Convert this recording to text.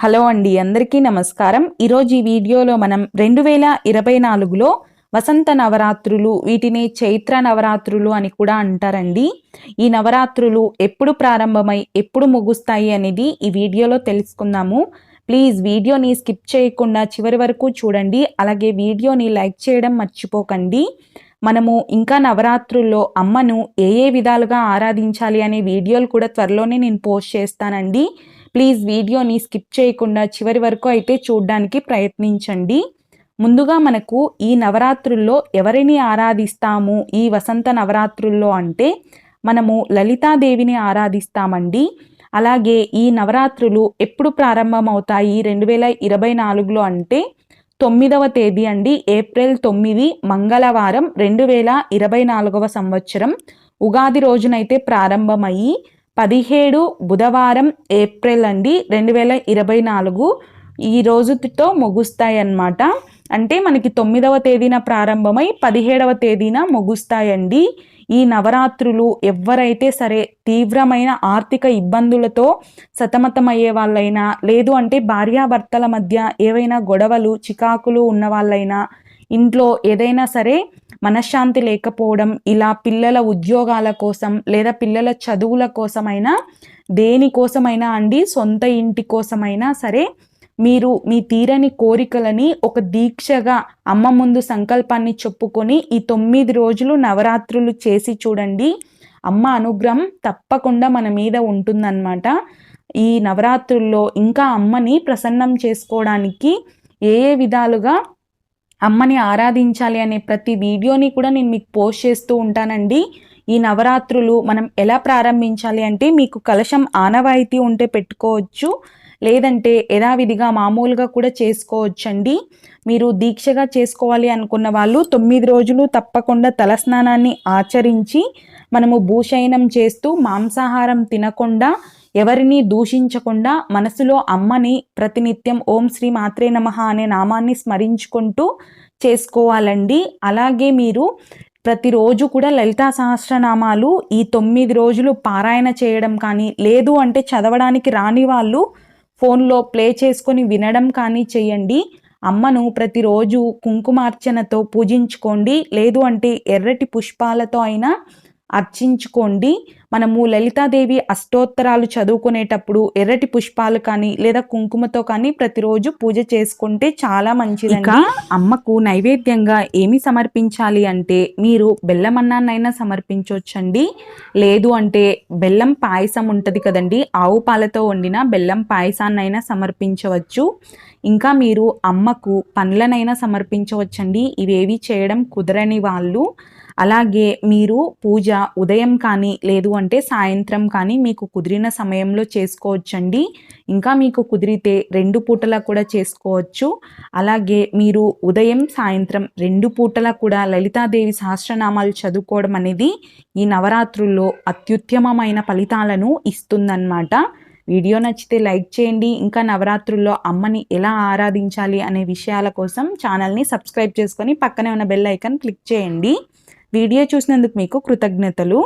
Hello అండి అందరికీ నమస్కారం. ఈరోజు ఈ వీడియోలో మనం రెండు వేల ఇరవై నాలుగులో వసంత నవరాత్రులు వీటిని చైత్ర నవరాత్రులు అని కూడా అంటారండి. ఈ నవరాత్రులు ఎప్పుడు ప్రారంభమై ఎప్పుడు ముగుస్తాయి అనేది ఈ వీడియోలో తెలుసుకుందాము. ప్లీజ్ వీడియోని స్కిప్ చేయకుండా చివరి వరకు చూడండి. అలాగే వీడియోని లైక్ చేయడం మర్చిపోకండి. మనము ఇంకా నవరాత్రుల్లో అమ్మను ఏ ఏ విధాలుగా ఆరాధించాలి అనే వీడియోలు కూడా త్వరలోనే నేను పోస్ట్ చేస్తానండి. ప్లీజ్ వీడియోని స్కిప్ చేయకుండా చివరి వరకు అయితే చూడడానికి ప్రయత్నించండి. ముందుగా మనకు ఈ నవరాత్రుల్లో ఎవరిని ఆరాధిస్తాము? ఈ వసంత నవరాత్రుల్లో అంటే మనము లలితాదేవిని ఆరాధిస్తామండి. అలాగే ఈ నవరాత్రులు ఎప్పుడు ప్రారంభమవుతాయి? రెండు వేల ఇరవై నాలుగులో అంటే తొమ్మిదవ తేదీ అండి. ఏప్రిల్ తొమ్మిది మంగళవారం రెండు వేల ఇరవై నాలుగవ సంవత్సరం. ఉగాది రోజునైతే ప్రారంభమయ్యి పదిహేడు బుధవారం ఏప్రిల్ అండి రెండు వేల ఇరవై నాలుగు ఈ రోజుతో ముగుస్తాయి అన్నమాట అంటే మనకి తొమ్మిదవ తేదీన ప్రారంభమై పదిహేడవ తేదీన ముగుస్తాయండి. ఈ నవరాత్రులు ఎవరైతే సరే తీవ్రమైన ఆర్థిక ఇబ్బందులతో సతమతమయ్యే వాళ్ళైనా లేదు అంటే భార్యాభర్తల మధ్య ఏవైనా గొడవలు చికాకులు ఉన్న వాళ్ళైనా ఇంట్లో ఏదైనా సరే మనశ్శాంతి లేకపోవడం ఇలా పిల్లల ఉద్యోగాల కోసం లేదా పిల్లల చదువుల కోసమైనా దేనికోసమైనా అండి సొంత ఇంటి కోసమైనా సరే మీరు మీ తీరని కోరికలని ఒక దీక్షగా అమ్మ ముందు సంకల్పాన్ని చెప్పుకొని ఈ తొమ్మిది రోజులు నవరాత్రులు చేసి చూడండి. అమ్మ అనుగ్రహం తప్పకుండా మన మీద ఉంటుందన్నమాట. ఈ నవరాత్రుల్లో ఇంకా అమ్మని ప్రసన్నం చేసుకోవడానికి ఏ ఏ విధాలుగా అమ్మని ఆరాధించాలి అనే ప్రతి వీడియోని కూడా నేను మీకు పోస్ట్ చేస్తూ ఉంటానండి. ఈ నవరాత్రులు మనం ఎలా ప్రారంభించాలి అంటే మీకు కలశం ఆనవాయితీ ఉంటే పెట్టుకోవచ్చు లేదంటే యథావిధిగా మామూలుగా కూడా చేసుకోవచ్చండి. మీరు దీక్షగా చేసుకోవాలి అనుకున్న వాళ్ళు తొమ్మిది రోజులు తప్పకుండా తలస్నానాన్ని ఆచరించి మనము భూషయనం చేస్తూ మాంసాహారం తినకుండా ఎవరిని దూషించకుండా మనసులో అమ్మని ప్రతినిత్యం ఓం శ్రీ మాత్రే నమ అనే నామాన్ని స్మరించుకుంటూ చేసుకోవాలండి. అలాగే మీరు ప్రతిరోజు కూడా లలితా సహస్రనామాలు ఈ తొమ్మిది రోజులు పారాయణ చేయడం కానీ లేదు అంటే చదవడానికి రాని వాళ్ళు ఫోన్లో ప్లే చేసుకొని వినడం కానీ చేయండి. అమ్మను ప్రతిరోజు కుంకుమార్చనతో పూజించుకోండి. లేదు అంటే ఎర్రటి పుష్పాలతో అయినా అర్చించుకోండి. మనము లలితాదేవి అష్టోత్తరాలు చదువుకునేటప్పుడు ఎర్రటి పుష్పాలు కానీ లేదా కుంకుమతో కానీ ప్రతిరోజు పూజ చేసుకుంటే చాలా మంచిది అమ్మకు నైవేద్యంగా ఏమి సమర్పించాలి అంటే మీరు బెల్లం అన్నాన్నైనా సమర్పించవచ్చండి లేదు అంటే బెల్లం పాయసం ఉంటుంది కదండి. ఆవు పాలతో వండిన బెల్లం పాయసాన్నైనా సమర్పించవచ్చు. ఇంకా మీరు అమ్మకు పండ్లనైనా సమర్పించవచ్చండి. ఇవేవి చేయడం కుదరని వాళ్ళు. అలాగే మీరు పూజ ఉదయం కానీ లేదు అంటే సాయంత్రం కానీ మీకు కుదిరిన సమయంలో చేసుకోవచ్చండి. ఇంకా మీకు కుదిరితే రెండు పూటలా కూడా చేసుకోవచ్చు. అలాగే మీరు ఉదయం సాయంత్రం రెండు పూటలా కూడా లలితాదేవి సహస్రనామాలు చదువుకోవడం అనేది ఈ నవరాత్రుల్లో అత్యుత్తమమైన ఫలితాలను ఇస్తుందన్నమాట. వీడియో నచ్చితే లైక్ చేయండి. ఇంకా నవరాత్రుల్లో అమ్మని ఎలా ఆరాధించాలి అనే విషయాల కోసం ఛానల్ని సబ్స్క్రైబ్ చేసుకొని పక్కనే ఉన్న బెల్ ఐకాన్ క్లిక్ చేయండి. వీడియో చూసినందుకు మీకు కృతజ్ఞతలు.